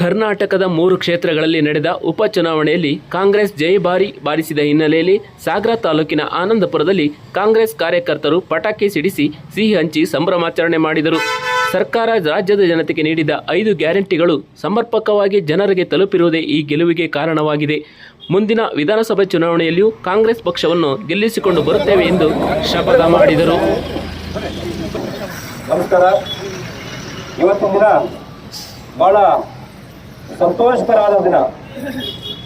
ಕರ್ನಾಟಕದ ಮೂರು ಕ್ಷೇತ್ರಗಳಲ್ಲಿ ನಡೆದ ಉಪಚುನಾವಣೆಯಲ್ಲಿ ಕಾಂಗ್ರೆಸ್ ಜಯಭಾರಿ ಬಾರಿಸಿದ ಹಿನ್ನೆಲೆಯಲ್ಲಿ ಸಾಗರ ತಾಲೂಕಿನ ಆನಂದಪುರದಲ್ಲಿ ಕಾಂಗ್ರೆಸ್ ಕಾರ್ಯಕರ್ತರು ಪಟಾಕಿ ಸಿಡಿಸಿ ಸಿಹಿ ಹಂಚಿ ಸಂಭ್ರಮಾಚರಣೆ ಮಾಡಿದರು. ಸರ್ಕಾರ ರಾಜ್ಯದ ಜನತೆಗೆ ನೀಡಿದ ಐದು ಗ್ಯಾರಂಟಿಗಳು ಸಮರ್ಪಕವಾಗಿ ಜನರಿಗೆ ತಲುಪಿರುವುದೇ ಈ ಗೆಲುವಿಗೆ ಕಾರಣವಾಗಿದೆ. ಮುಂದಿನ ವಿಧಾನಸಭೆ ಚುನಾವಣೆಯಲ್ಲಿಯೂ ಕಾಂಗ್ರೆಸ್ ಪಕ್ಷವನ್ನು ಗೆಲ್ಲಿಸಿಕೊಂಡು ಬರುತ್ತೇವೆ ಎಂದು ಶಪಥ ಮಾಡಿದರು. ನಮಸ್ಕಾರ. ಇವತ್ತಿನ ದಿನ ಬಹಳ ಸಂತೋಷಕರವಾದ ದಿನ.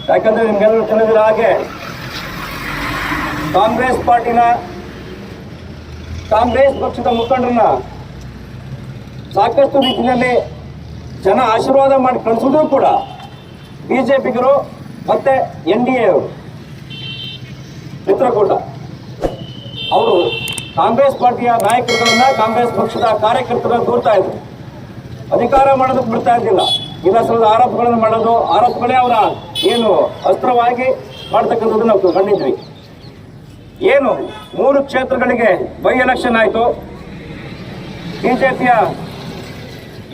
ಯಾಕಂದ್ರೆ ನಿಮ್ಗೆಲ್ಲರೂ ತಿಳಿದಿರ ಹಾಗೆ, ಕಾಂಗ್ರೆಸ್ ಪಾರ್ಟಿನ, ಕಾಂಗ್ರೆಸ್ ಪಕ್ಷದ ಮುಖಂಡರನ್ನ ಸಾಕಷ್ಟು ರೀತಿಯಲ್ಲಿ ಜನ ಆಶೀರ್ವಾದ ಮಾಡಿ ಕಳಿಸೋದು ಕೂಡ ಬಿಜೆಪಿಗರು ಮತ್ತೆ ಎನ್ ಡಿ ಎ ಅವರು ಚಿತ್ರಕೂಟ. ಅವರು ಕಾಂಗ್ರೆಸ್ ಪಾರ್ಟಿಯ ನಾಯಕರುಗಳನ್ನ ಕಾಂಗ್ರೆಸ್ ಪಕ್ಷದ ಕಾರ್ಯಕರ್ತರ ದೂರ್ತಾ ಇದ್ರು. ಅಧಿಕಾರ ಮಾಡೋದಕ್ಕೆ ಬಿಡ್ತಾ ಇದ್ದಿಲ್ಲ ಸ್ವಲ್ಪ ಆರೋಪಗಳನ್ನು ಮಾಡೋದು, ಆರೋಪಗಳೇ ಅವರ ಏನು ಅಸ್ತ್ರವಾಗಿ ಮಾಡ್ತಕ್ಕಂಥದ್ದು ನಾವು ಕಂಡಿದ್ವಿ. ಏನು ಮೂರು ಕ್ಷೇತ್ರಗಳಿಗೆ ಬೈ ಎಲೆಕ್ಷನ್ ಆಯಿತು. ಬಿಜೆಪಿಯ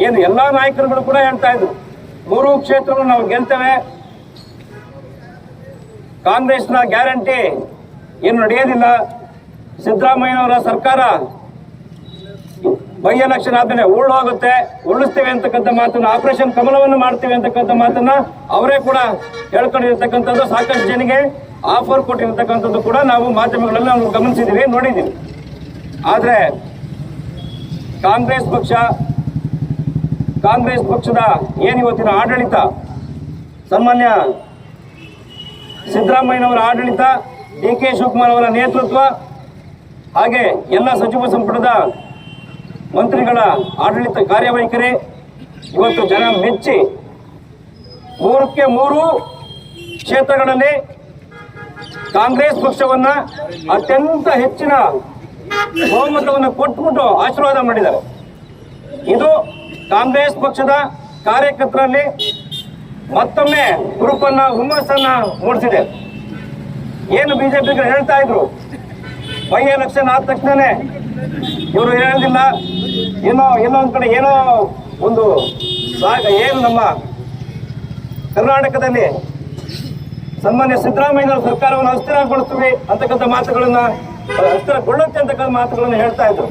ಏನು ಎಲ್ಲ ನಾಯಕರುಗಳು ಕೂಡ ಹೇಳ್ತಾ ಇದ್ರು. ಮೂರು ಕ್ಷೇತ್ರಗಳು ನಾವು ಗೆಲ್ತೇವೆ. ಕಾಂಗ್ರೆಸ್ನ ಗ್ಯಾರಂಟಿ ಏನು ನಡೆಯೋದಿಲ್ಲ. ಸಿದ್ದರಾಮಯ್ಯನವರ ಸರ್ಕಾರ ಉಳ್ಳು ಹೋಗುತ್ತೆ ಉರುಳಿಸ್ತೇವೆ ಅಂತಕ್ಕಂಥ ಮಾತನ್ನ ಆಪರೇಷನ್ ಕಮಲವನ್ನು ಮಾಡ್ತೇವೆ ಅಂತಕ್ಕಂಥ ಮಾತನ್ನ ಅವರೇ ಕೂಡ ಹೇಳ್ಕೊಂಡಿರ್ತಕ್ಕಂಥದ್ದು ಸಾಕಷ್ಟು ಜನಿಗೆ ಆಫರ್ ಕೊಟ್ಟಿರ್ತಕ್ಕಂಥದ್ದು ಕೂಡ ನಾವು ಮಾಧ್ಯಮಗಳಲ್ಲಿ ನಾವು ಗಮನಿಸಿದ್ದೀವಿ, ನೋಡಿದ್ದೀವಿ. ಆದರೆ ಕಾಂಗ್ರೆಸ್ ಪಕ್ಷ, ಕಾಂಗ್ರೆಸ್ ಪಕ್ಷದ ಏನು ಇವತ್ತಿನ ಆಡಳಿತ? ಸನ್ಮಾನ್ಯ ಸಿದ್ದರಾಮಯ್ಯನವರ ಆಡಳಿತ, ಡಿ ಕೆ ಶಿವಕುಮಾರ್ ಅವರ ನೇತೃತ್ವ, ಹಾಗೆ ಎಲ್ಲ ಸಚಿವ ಸಂಪುಟದ ಮಂತ್ರಿಗಳ ಆಡಳಿತ ಕಾರ್ಯವೈಖರಿ ಇವತ್ತು ಜನ ಮೆಚ್ಚಿ ಮೂರಕ್ಕೆ ಮೂರು ಕ್ಷೇತ್ರಗಳಲ್ಲಿ ಕಾಂಗ್ರೆಸ್ ಪಕ್ಷವನ್ನ ಅತ್ಯಂತ ಹೆಚ್ಚಿನ ಬಹುಮತವನ್ನು ಕೊಟ್ಬಿಟ್ಟು ಆಶೀರ್ವಾದ ಮಾಡಿದ್ದಾರೆ. ಇದು ಕಾಂಗ್ರೆಸ್ ಪಕ್ಷದ ಕಾರ್ಯಕರ್ತರಲ್ಲಿ ಮತ್ತೊಮ್ಮೆ ಹುರುಪನ್ನ, ಹುಮ್ಮಸ್ಸನ್ನ ಮೂಡಿಸಿದೆ. ಏನು ಬಿಜೆಪಿಗರು ಹೇಳ್ತಾ ಇದ್ರು? ಬೈ ಎಲೆಕ್ಷನ್ ಆದ ತಕ್ಷಣನೇ ಇವರು ಹೇಳೋದಿಲ್ಲ. ಏನೋ ಏನೋ ಒಂದ್ ಕಡೆ ಏನೋ ಒಂದು ಸಾಗ, ಏನು ನಮ್ಮ ಕರ್ನಾಟಕದಲ್ಲಿ ಸನ್ಮಾನ್ಯ ಸಿದ್ದರಾಮಯ್ಯ ಸರ್ಕಾರವನ್ನು ಅಸ್ಥಿರಗೊಳಿಸ್ತೀವಿ ಅಂತಕ್ಕಂಥ ಮಾತುಗಳನ್ನ, ಅಸ್ಥಿರಗೊಳ್ಳುತ್ತೆ ಅಂತಕ್ಕಂಥ ಮಾತುಗಳನ್ನ ಹೇಳ್ತಾ ಇದ್ರು.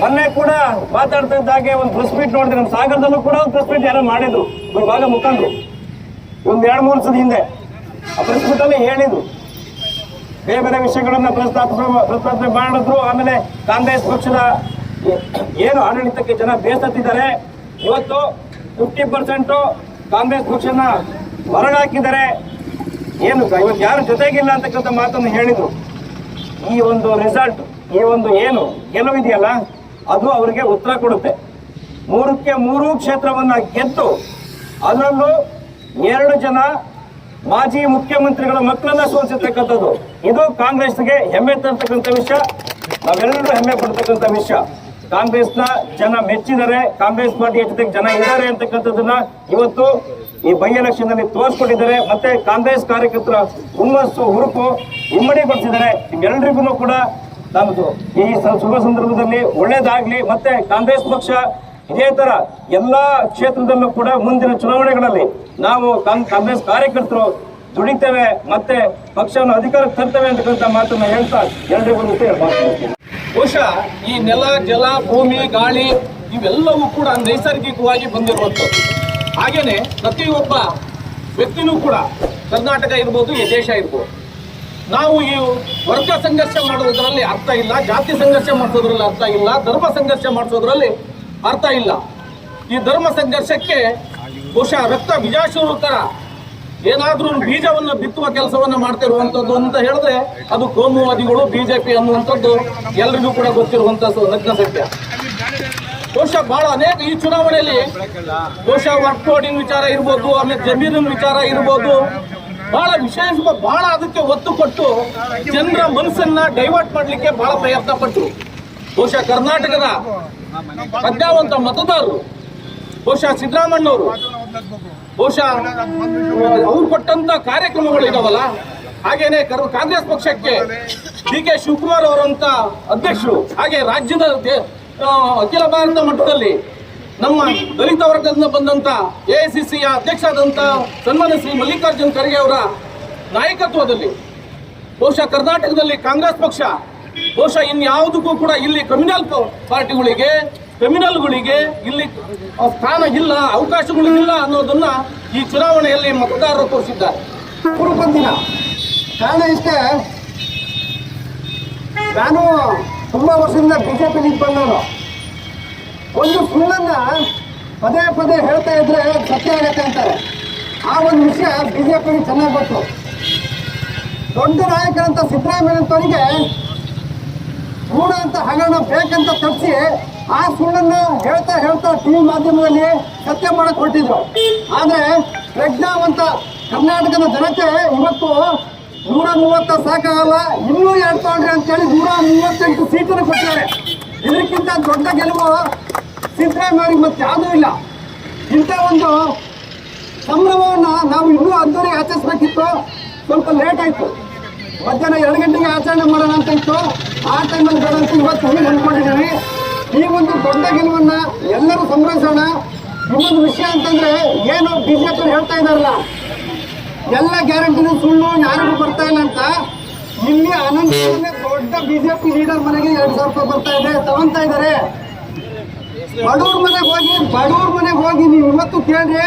ಮೊನ್ನೆ ಕೂಡ ಮಾತಾಡ್ತಾ ಇದ್ದಾಗೆ ಒಂದು ಪ್ರೆಸ್ ಮೀಟ್ ನೋಡಿದ್ರೆ ನಮ್ಮ ಸಾಗರದಲ್ಲೂ ಕೂಡ ಒಂದು ಪ್ರೆಸ್ ಮೀಟ್ ಯಾರೋ ಮಾಡಿದ್ರು. ಇವ್ರ ಭಾಗ ಮುಖಂಡರು ಒಂದು ಎರಡು ಮೂರು ಸಲ ಹಿಂದೆ ಆ ಪ್ರೆಸ್ ಮೀಟ್ ಅಲ್ಲಿ ಹೇಳಿದ್ರು. ಬೇರೆ ಬೇರೆ ವಿಷಯಗಳನ್ನ ಪ್ರಸ್ತಾಪ ಪ್ರಸ್ತಾಪನೆ ಮಾಡಿದ್ರು. ಆಮೇಲೆ ಕಾಂಗ್ರೆಸ್ ಪಕ್ಷದ ಏನು ಆಡಳಿತಕ್ಕೆ ಜನ ಬೇಸತ್ತಿದ್ದಾರೆ. ಇವತ್ತು ಫಿಫ್ಟಿ ಪರ್ಸೆಂಟು ಕಾಂಗ್ರೆಸ್ ಪಕ್ಷನ ಹೊರಗಾಕಿದ್ದಾರೆ. ಏನು ಇವತ್ತು ಯಾರು ಜೊತೆಗಿಲ್ಲ ಅಂತಕ್ಕಂಥ ಮಾತನ್ನು ಹೇಳಿದರು. ಈ ಒಂದು ರಿಸಲ್ಟ್ ಈ ಒಂದು ಏನು ಗೆಲುವಿದೆಯಲ್ಲ ಅದು ಅವರಿಗೆ ಉತ್ತರ ಕೊಡುತ್ತೆ. ಮೂರಕ್ಕೆ ಮೂರು ಕ್ಷೇತ್ರವನ್ನ ಗೆದ್ದು ಅದರಲ್ಲೂ ಎರಡು ಜನ ಮಾಜಿ ಮುಖ್ಯಮಂತ್ರಿಗಳ ಮಕ್ಕಳನ್ನ ಸೋಲಿಸಿರ್ತಕ್ಕಂಥದ್ದು. ಇದು ಕಾಂಗ್ರೆಸ್ಗೆ ಹೆಮ್ಮೆ ತರ್ತಕ್ಕಂಥ ವಿಷಯ. ನಾವೆಲ್ಲರೂ ಹೆಮ್ಮೆ ಪಡ್ತಕ್ಕಂಥ ವಿಷಯ. ಕಾಂಗ್ರೆಸ್ನ ಜನ ಮೆಚ್ಚಿದ್ದಾರೆ. ಕಾಂಗ್ರೆಸ್ ಪಾರ್ಟಿಯ ಜೊತೆಗೆ ಜನ ಇದ್ದಾರೆ ಅಂತಕ್ಕಂಥದ್ದನ್ನ ಇವತ್ತು ಈ ಬೈ ಎಲೆಕ್ಷನ್ ತೋರಿಸ್ಕೊಟ್ಟಿದ್ದಾರೆ. ಮತ್ತೆ ಕಾಂಗ್ರೆಸ್ ಕಾರ್ಯಕರ್ತರ ಹುಮ್ಮಸ್ಸು, ಹುರುಪು ಇಮ್ಮಡಿ ಪಡಿಸಿದ್ದಾರೆ ನಿಮ್ಗೆಲ್ರಿಗೂ ಕೂಡ ನಮ್ಮದು ಈ ಶುಭ ಸಂದರ್ಭದಲ್ಲಿ ಒಳ್ಳೇದಾಗ್ಲಿ. ಮತ್ತೆ ಕಾಂಗ್ರೆಸ್ ಪಕ್ಷ ಇದೇ ತರ ಎಲ್ಲಾ ಕ್ಷೇತ್ರದಲ್ಲೂ ಕೂಡ ಮುಂದಿನ ಚುನಾವಣೆಗಳಲ್ಲಿ ನಾವು ಕಾಂಗ್- ಕಾಂಗ್ರೆಸ್ ಕಾರ್ಯಕರ್ತರು ದುಡಿತೇವೆ ಮತ್ತೆ ಪಕ್ಷವನ್ನು ಅಧಿಕಾರಕ್ಕೆ ತರ್ತೇವೆ ಅಂತಕ್ಕಂಥ ಮಾತನ್ನ ಹೇಳ್ತಾ ಮಾತು ಬಹುಶಃ ಈ ನೆಲ, ಜಲ, ಭೂಮಿ, ಗಾಳಿ ಇವೆಲ್ಲವೂ ಕೂಡ ನೈಸರ್ಗಿಕವಾಗಿ ಬಂದಿರುವಂಥದ್ದು. ಹಾಗೇನೆ ಪ್ರತಿಯೊಬ್ಬ ವ್ಯಕ್ತಿನೂ ಕೂಡ ಕರ್ನಾಟಕ ಇರ್ಬೋದು, ಈ ದೇಶ ಇರ್ಬೋದು. ನಾವು ಈ ವರ್ಗ ಸಂಘರ್ಷ ಮಾಡೋದ್ರಲ್ಲಿ ಅರ್ಥ ಇಲ್ಲ, ಜಾತಿ ಸಂಘರ್ಷ ಮಾಡಿಸೋದ್ರಲ್ಲಿ ಅರ್ಥ ಇಲ್ಲ, ಧರ್ಮ ಸಂಘರ್ಷ ಮಾಡಿಸೋದ್ರಲ್ಲಿ ಅರ್ಥ ಇಲ್ಲ. ಈ ಧರ್ಮ ಸಂಘರ್ಷಕ್ಕೆ ಬಹುಶಃ ರಕ್ತ ಬಿಜಾಶೂರು ತರ ಏನಾದ್ರೂ ಬೀಜವನ್ನು ಬಿತ್ತುವ ಕೆಲಸವನ್ನು ಮಾಡ್ತಿರುವಂತದ್ದು ಅಂತ ಹೇಳಿದ್ರೆ ಅದು ಕೋಮುವಾದಿಗಳು, ಬಿಜೆಪಿ ಅನ್ನುವಂಥದ್ದು ಎಲ್ರಿಗೂ ಕೂಡ ಗೊತ್ತಿರುವಂಥ ನಗ್ನ ಸತ್ಯ. ಬಹುಶಃ ಬಹಳ ಅನೇಕ ಈ ಚುನಾವಣೆಯಲ್ಲಿ ಬಹುಶಃ ವರ್ಕ್ ಕೋಡಿಂಗ್ ವಿಚಾರ ಇರ್ಬೋದು, ಆಮೇಲೆ ಜಮೀನಿನ ವಿಚಾರ ಇರ್ಬೋದು, ಬಹಳ ವಿಶೇಷ ಬಹಳ ಅದಕ್ಕೆ ಒತ್ತು ಕೊಟ್ಟು ಜನರ ಮನಸ್ಸನ್ನ ಡೈವರ್ಟ್ ಮಾಡಲಿಕ್ಕೆ ಬಹಳ ಪ್ರಯತ್ನ ಪಟ್ಟರು ಬಹುಶಃ ಕರ್ನಾಟಕದ ಪ್ರಜ್ಞಾವಂತ ಮತದಾರರು, ಬಹುಶಃ ಸಿದ್ದರಾಮಣ್ಣವರು ಬಹುಶಃ ಅವ್ರು ಕೊಟ್ಟಂತ ಕಾರ್ಯಕ್ರಮಗಳು ಇದಾವಲ್ಲ? ಹಾಗೇನೆ ಕಾಂಗ್ರೆಸ್ ಪಕ್ಷಕ್ಕೆ ಡಿ ಕೆ ಶಿವಕುಮಾರ್ ಅವರಂತ ಅಧ್ಯಕ್ಷರು, ಹಾಗೆ ರಾಜ್ಯದ ಅಖಿಲ ಭಾರತ ಮಟ್ಟದಲ್ಲಿ ನಮ್ಮ ದಲಿತ ವರ್ಗದಿಂದ ಬಂದಂತ ಎಐಸಿಸಿಯ ಅಧ್ಯಕ್ಷರಾದಂತ ಸನ್ಮಾನ್ಯ ಶ್ರೀ ಮಲ್ಲಿಕಾರ್ಜುನ್ ಖರ್ಗೆ ಅವರ ನಾಯಕತ್ವದಲ್ಲಿ, ಬಹುಶಃ ಕರ್ನಾಟಕದಲ್ಲಿ ಕಾಂಗ್ರೆಸ್ ಪಕ್ಷ ಬಹುಶಃ ಇನ್ಯಾವುದಕ್ಕೂ ಕೂಡ ಇಲ್ಲಿ ಕಮ್ಯುನಲ್ ಪಾರ್ಟಿಗಳಿಗೆ ಕ್ರಿಮಿನಲ್ಗಳಿಗೆ ಇಲ್ಲಿ ಸ್ಥಾನ ಇಲ್ಲ, ಅವಕಾಶಗಳು ಇಲ್ಲ ಅನ್ನೋದನ್ನ ಈ ಚುನಾವಣೆಯಲ್ಲಿ ಮತದಾರರು ತೋರಿಸಿದ್ದಾರೆ. ಬಂದಿಲ್ಲ ಕಾರಣ ಇಷ್ಟೇ, ನಾನು ತುಂಬಾ ವರ್ಷದಿಂದ ಬಿಜೆಪಿ ಬಂದವನು ಒಂದು ಸುಳ್ಳನ್ನ ಪದೇ ಪದೇ ಹೇಳ್ತಾ ಇದ್ರೆ ಸತ್ಯ ಆಗತ್ತೆ ಅಂತಾರೆ. ಆ ಒಂದು ವಿಷಯ ಬಿಜೆಪಿಗೆ ಚೆನ್ನಾಗಿ ಗೊತ್ತು. ದೊಡ್ಡ ನಾಯಕರಂತ ಸಿದ್ದರಾಮಯ್ಯನಂತವರಿಗೆ ಮೂಡ ಅಂತ ಹಗರಣ ಬೇಕಂತ ತಪ್ಪಿಸಿ ಆ ಸುಳ್ಳನ್ನು ಹೇಳ್ತಾ ಹೇಳ್ತಾ ಟಿವಿ ಮಾಧ್ಯಮದಲ್ಲಿ ಸತ್ಯ ಮಾಡಕ್ ಹೊರಟಿದ್ರು. ಆದ್ರೆ ಪ್ರಜ್ಞಾವಂತ ಕರ್ನಾಟಕದ ಜನತೆ ಇವತ್ತು ನೂರ ಮೂವತ್ತ ಸಾಕಾಗಲ್ಲ, ಇನ್ನೂ ಎರಡು ತಗೊಂಡ್ರಿ ಅಂತೇಳಿ ನೂರ ಮೂವತ್ತೆಂಟು ಸೀಟನ್ನು ಕೊಟ್ಟಿದ್ದಾರೆ. ಇದಕ್ಕಿಂತ ದೊಡ್ಡ ಗೆಲುವು ಸಿದ್ದರಾಮಯ್ಯ ಮತ್ತೆ ಯಾವುದೂ ಇಲ್ಲ. ಇಂಥ ಒಂದು ಸಂಭ್ರಮವನ್ನು ನಾವು ಇನ್ನೂ ಅದ್ದೂರಿ ಆಚರಿಸ್ಬೇಕಿತ್ತು. ಸ್ವಲ್ಪ ಲೇಟ್ ಆಯಿತು. ಮಧ್ಯಾಹ್ನ ಎರಡು ಗಂಟೆಗೆ ಆಚರಣೆ ಮಾಡೋಣ ಅಂತ ಇತ್ತು. ಆ ಟೈಮಲ್ಲಿ ಬೇಡ ಅಂತ ಇವತ್ತು ಹೀಗೆ ಅಂದ್ಕೊಂಡಿದ್ದೀವಿ ಈ ಒಂದು ದೊಡ್ಡ ಗೆಲುವನ್ನ ಎಲ್ಲರೂ ಸಂಭ್ರಮಿಸೋಣ. ಇನ್ನೊಂದು ವಿಷಯ ಅಂತಂದ್ರೆ, ಏನು ಬಿಜೆಪಿ ಹೇಳ್ತಾ ಇದಾರಲ್ಲ ಎಲ್ಲ ಗ್ಯಾರಂಟಿನೂ ಸುಳ್ಳು, ಯಾರಿಗೂ ಬರ್ತಾ ಇಲ್ಲ ಅಂತ. ಇಲ್ಲಿ ಅನಂತ ದೊಡ್ಡ ಬಿಜೆಪಿ ಲೀಡರ್ ಮನೆಗೆ ಎರಡು ಸಾವಿರ ರೂಪಾಯಿ ಬರ್ತಾ ಇದೆ ತಗೊಂತಾ ಇದ್ದಾರೆ. ಬಡವ್ರ ಮನೆಗೆ ಹೋಗಿ, ಬಡವ್ರ ಮನೆಗೆ ಹೋಗಿ ನೀವು ಇವತ್ತು ಕೇಳಿದ್ರೆ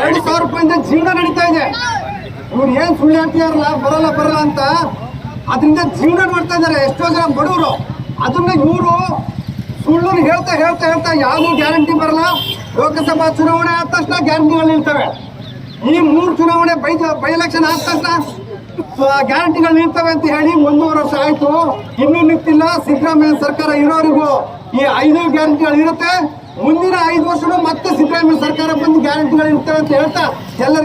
ಎರಡು ಸಾವಿರ ರೂಪಾಯಿಂದ ಜೀವನ ನಡೀತಾ ಇದೆ. ಇವ್ರು ಏನ್ ಸುಳ್ಳು ಹೇಳ್ತಿದಾರಲ್ಲ, ಬರಲ್ಲ ಬರಲ್ಲ ಅಂತ. ಅದರಿಂದ ಜೀವನ ಮಾಡ್ತಾ ಇದ್ದಾರೆ. ಎಷ್ಟೋ ಜನ ಬಡವರು. ಅದನ್ನ ಇವರು ಸುಳ್ಳು ಹೇಳ್ತಾ ಹೇಳ್ತಾ ಹೇಳ್ತಾ ಯಾವುದೂ ಗ್ಯಾರಂಟಿ ಬರಲ್ಲ. ಲೋಕಸಭಾ ಚುನಾವಣೆ ಆದ ತಕ್ಷಣ ಗ್ಯಾರಂಟಿಗಳು ನಿಲ್ತವೆ. ಈ ಮೂರು ಚುನಾವಣೆ ಬೈ ಬೈ ಎಲೆಕ್ಷನ್ ಆದ ತಕ್ಷಣ ಗ್ಯಾರಂಟಿಗಳು ನಿಲ್ತವೆ ಅಂತ ಹೇಳಿ ಒಂದೂವರೆ ವರ್ಷ ಆಯ್ತು. ಇನ್ನೂ ನಿಂತಿಲ್ಲ. ಸಿದ್ದರಾಮಯ್ಯ ಸರ್ಕಾರ ಇರೋರಿಗೂ ಈ ಐದು ಗ್ಯಾರಂಟಿಗಳು ಇರುತ್ತೆ. ಮುಂದಿನ ಐದು ವರ್ಷಗಳು ಮತ್ತೆ ಸಿದ್ದರಾಮಯ್ಯ ಸರ್ಕಾರ ಬಂದು ಗ್ಯಾರಂಟಿಗಳು ಇರ್ತವೆ ಅಂತ ಹೇಳ್ತಾ ಎಲ್ಲರಿಗೂ